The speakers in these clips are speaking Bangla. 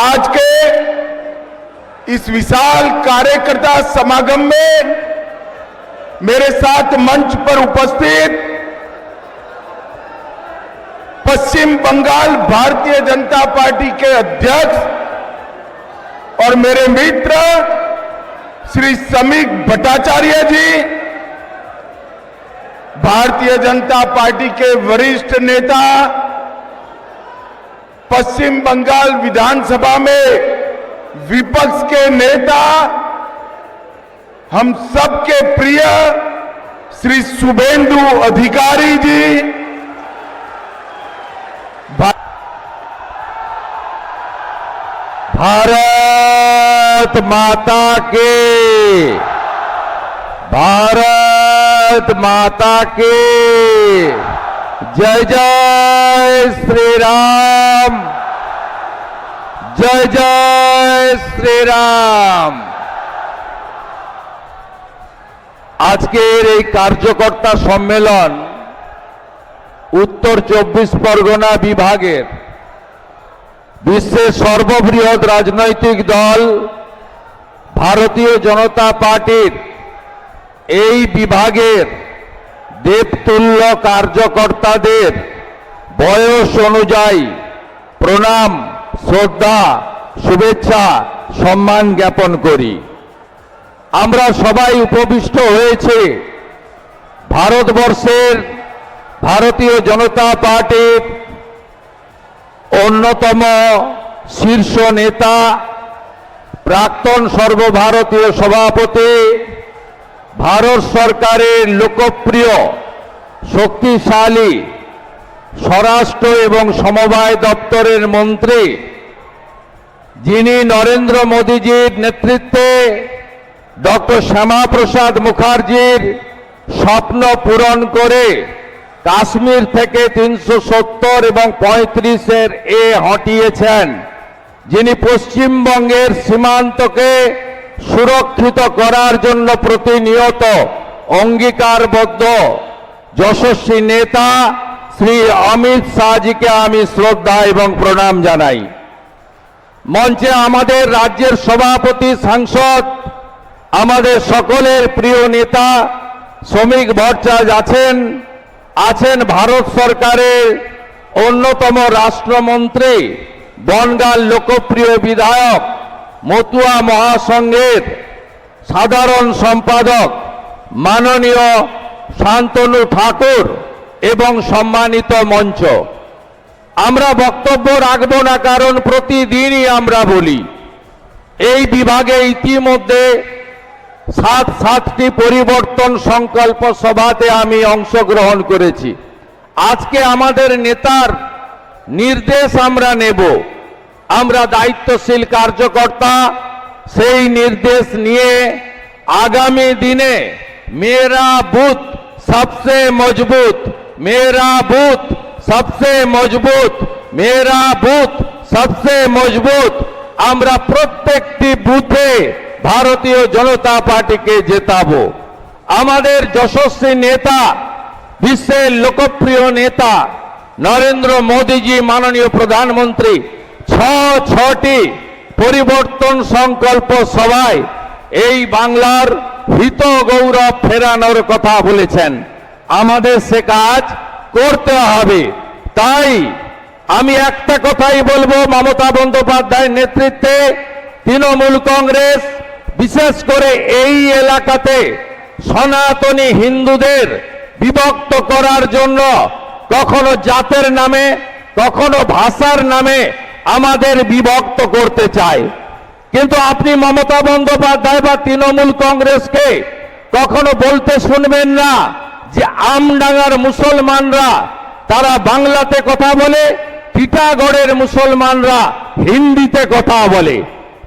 आज के इस विशाल कार्यकर्ता समागम में मेरे साथ मंच पर उपस्थित पश्चिम बंगाल भारतीय जनता पार्टी के अध्यक्ष और मेरे मित्र श्री समीक भट्टाचार्य जी, भारतीय जनता पार्टी के वरिष्ठ नेता पश्चिम बंगाल विधानसभा में विपक्ष के नेता, हम सबके प्रिय श्री शुभेंदु अधिकारी जी। भारत माता के। भारत माता के। জয় জয় শ্রীরাম। জয় জয় শ্রীরাম। আজকের এই কার্যকর্তা সম্মেলন উত্তর চব্বিশ পরগনা বিভাগের বিশ্বের সর্ববৃহৎ রাজনৈতিক দল ভারতীয় জনতা পার্টির এই বিভাগের দেবতুল্য কার্যকর্তাদের বয়স অনুযায়ী প্রণাম, শ্রদ্ধা, শুভেচ্ছা, সম্মান জ্ঞাপন করি। আমরা সবাই উপবিষ্ট হয়েছে। ভারতবর্ষের ভারতীয় জনতা পার্টির অন্যতম শীর্ষ নেতা, প্রাক্তন সর্বভারতীয় সভাপতি ভারত সরকারের লোকপ্রিয়, শক্তিশালী, স্বরাষ্ট্র এবং সমবায় দপ্তরের মন্ত্রী যিনি নরেন্দ্র মোদীজির নেতৃত্বে ডক্টর শ্যামাপ্রসাদ মুখার্জির স্বপ্ন পূরণ করে কাশ্মীর থেকে তিনশো সত্তর এবং পঁয়ত্রিশের এ হটিয়েছেন, যিনি পশ্চিমবঙ্গের সীমান্তকে সুরক্ষিত করার জন্য প্রতিনিয়ত অঙ্গীকারবদ্ধ যশস্বী নেতা শ্রী অমিত শাহজিকে আমি শ্রদ্ধা এবং প্রণাম জানাই। মঞ্চে আমাদের রাজ্যের সভাপতি, সাংসদ, আমাদের সকলের প্রিয় নেতা, শ্রমিক ভট্টাচার্য আছেন আছেন ভারত সরকারের অন্যতম রাষ্ট্রমন্ত্রী বনগাল লোকপ্রিয় বিধায়ক মতুয়া মহাসংঘের সাধারণ সম্পাদক মাননীয় শান্তনু ঠাকুর এবং সম্মানিত মঞ্চ। আমরা বক্তব্য রাখব না, কারণ প্রতিদিনই আমরা বলি, এই বিভাগে ইতিমধ্যে সাত সাতটি পরিবর্তন সংকল্প সভাতে আমি অংশগ্রহণ করেছি। আজকে আমাদের নেতার নির্দেশ আমরা নেব। আমরা দায়িত্বশীল কার্যকর্তা, সেই নির্দেশ নিয়ে আগামী দিনে মেরা বুথ সবসে মজবুত মেরা বুথ সবসে মজবুত মেরা বুথ সবসে মজবুত। আমরা প্রত্যেকটি বুথে ভারতীয় জনতা পার্টিকে জেতাবো। আমাদের যশস্বী নেতা, বিশ্বের লোকপ্রিয় নেতা নরেন্দ্র মোদীজি, মাননীয় প্রধানমন্ত্রী ছ ছটি পরিবর্তন সংকল্প সভায় এই বাংলার হিত গৌরব ফেরানোর কথা বলেছেন। আমাদের সে কাজ করতে হবে। তাই আমি একটা কথাই বলব, মমতা বন্দ্যোপাধ্যায়ের নেতৃত্বে তৃণমূল কংগ্রেস, বিশেষ করে এই এলাকাতে সনাতনী হিন্দুদের বিভক্ত করার জন্য কখনো জাতের নামে, কখনো ভাষার নামে আমাদের বিভক্ত করতে চায়। কিন্তু আপনি মমতা বন্দ্যোপাধ্যায় বা তৃণমূল কংগ্রেসকে কখনো বলতে শুনবেন না যে আমডাঙ্গার মুসলমানরা, তারা বাংলাতে কথা বলে টিটাগড়ের মুসলমানরা হিন্দিতে কথা বলে।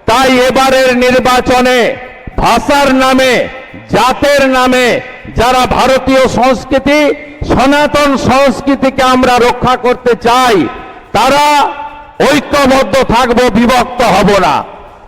তাই এবারের নির্বাচনে ভাষার নামে, জাতের নামে যারা ভারতীয় সংস্কৃতি, সনাতন সংস্কৃতিকে আমরা রক্ষা করতে চাই, তারা ঐক্যবদ্ধ থাকব, বিভক্ত হব না।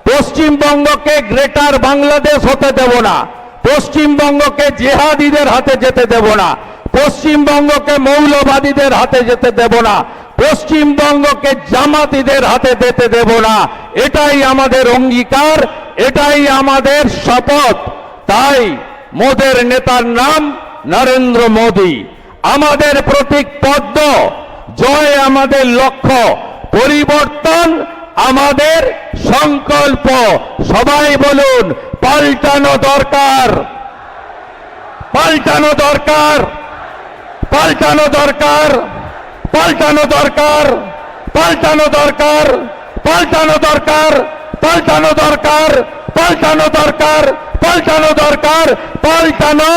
পশ্চিমবঙ্গকে গ্রেটার বাংলাদেশ হতে দেব না। পশ্চিমবঙ্গকে জেহাদিদের হাতে যেতে দেব না। পশ্চিমবঙ্গকে মৌলবাদীদের হাতে যেতে দেব না। পশ্চিমবঙ্গকে জামাতিদের হাতে যেতে দেব না। এটাই আমাদের অঙ্গীকার, এটাই আমাদের শপথ। তাই মোদের নেতার নাম নরেন্দ্র মোদী। আমাদের প্রতীক পদ্ম, জয় আমাদের লক্ষ্য। পরিবর্তন আমাদের সংকল্প সবাই বলুন পাল্টানো দরকার পাল্টানো দরকার পাল্টানো দরকার পাল্টানো দরকার পাল্টানো দরকার পাল্টানো দরকার পাল্টানো দরকার পাল্টানো দরকার পাল্টানো দরকার পাল্টানো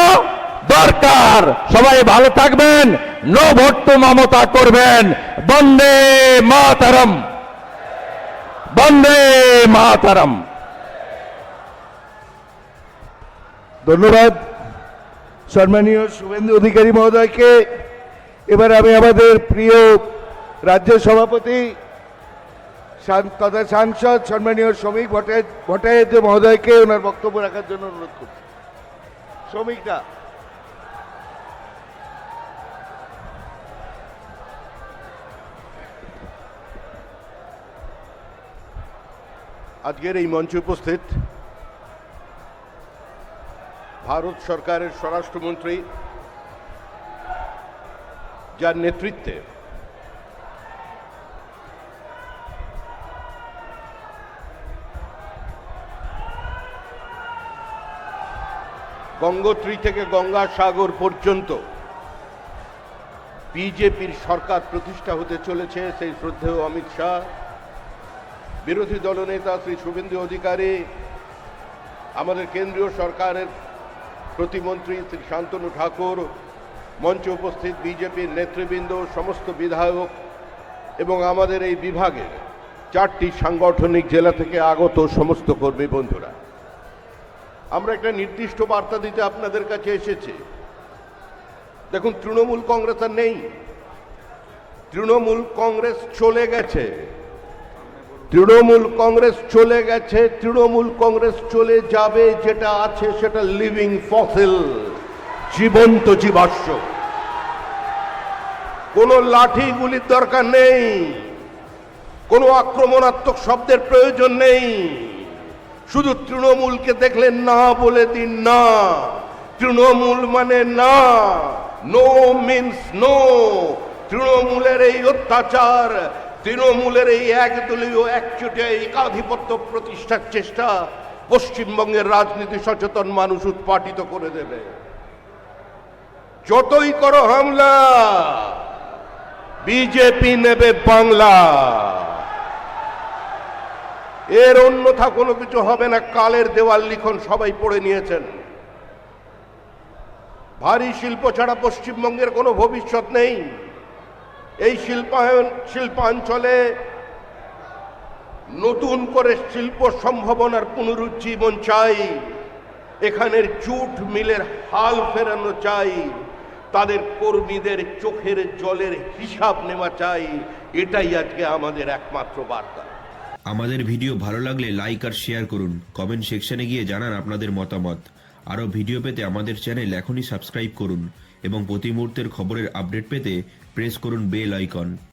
দরকার সবাই ভালো থাকবেন নো ভোট মমতা করবেন। বন্দে মাতরম। বন্দে মাতরম। ধন্যবাদ। সম্মানীয় শুভেন্দু অধিকারী মহোদয়কে। এবার আমি আমাদের প্রিয় রাজ্য সভাপতি তথা সাংসদ সম্মানীয় শ্রমিক ভট্টাচার্য মহোদয়কে ওনার বক্তব্য রাখার জন্য অনুরোধ করছি। শ্রমিকটা আজকের এই মঞ্চে উপস্থিত ভারত সরকারের স্বরাষ্ট্রমন্ত্রী, যার নেতৃত্বে গঙ্গোত্রী থেকে গঙ্গাসাগর পর্যন্ত বিজেপির সরকার প্রতিষ্ঠা হতে চলেছে, সেই শ্রদ্ধেয় অমিত শাহ। বিরোধী দলনেতা শ্রী শুভেন্দু অধিকারী, আমাদের কেন্দ্রীয় সরকারের প্রতিমন্ত্রী শ্রী শান্তনু ঠাকুর, মঞ্চে উপস্থিত বিজেপির নেতৃবৃন্দ, সমস্ত বিধায়ক এবং আমাদের এই বিভাগের চারটি সাংগঠনিক জেলা থেকে আগত সমস্ত কর্মী বন্ধুরা। আমরা একটা নির্দিষ্ট বার্তা দিতে আপনাদের কাছে এসেছি। দেখুন, তৃণমূল কংগ্রেস আর নেই। তৃণমূল কংগ্রেস চলে গেছে। তৃণমূল কংগ্রেস চলে গেছে, তৃণমূল কংগ্রেস চলে যাবে, যেটা আছে সেটা লিভিং ফসিল জীবন্ত জীবাশ্ম। কোনো লাঠি গুলির দরকার নেই, কোনো আক্রমণাত্মক শব্দের প্রয়োজন নেই। শুধু তৃণমূলকে দেখলে না বলে দিন না, তৃণমূল মানে না নো মিন্স নো তৃণমূলের এই অত্যাচার তৃণমূলের এই একদলীয় একচোটে একাধিপত্য প্রতিষ্ঠার চেষ্টা পশ্চিমবঙ্গের রাজনীতি সচেতন মানুষ উৎপাটিত করে দেবে। যতই করো হামলা, বিজেপি নেবে বাংলা। এর অন্যথা কোনো কিছু হবে না, কালের দেওয়াল লিখন সবাই পড়ে নিয়েছেন। ভারী শিল্প ছাড়া পশ্চিমবঙ্গের কোনো ভবিষ্যৎ নেই। এই শিল্পায়ন, শিল্পাঞ্চলে নতুন করে শিল্প সম্ভাবনার পুনরুজ্জীবন চাই। এখানের জুট মিলের হাল ফেরানো চাই। তাদের কর্মীদের চোখের জলের হিসাব নেওয়া চাই। এটাই আজকে আমাদের একমাত্র বার্তা। আমাদের ভিডিও ভালো লাগলে লাইক আর শেয়ার করুন। কমেন্ট সেকশনে গিয়ে জানান আপনাদের মতামত। আরও ভিডিও পেতে আমাদের চ্যানেল এখনই সাবস্ক্রাইব করুন এবং প্রতি মুহূর্তের খবরের আপডেট পেতে প্রেস করুন বেল আইকন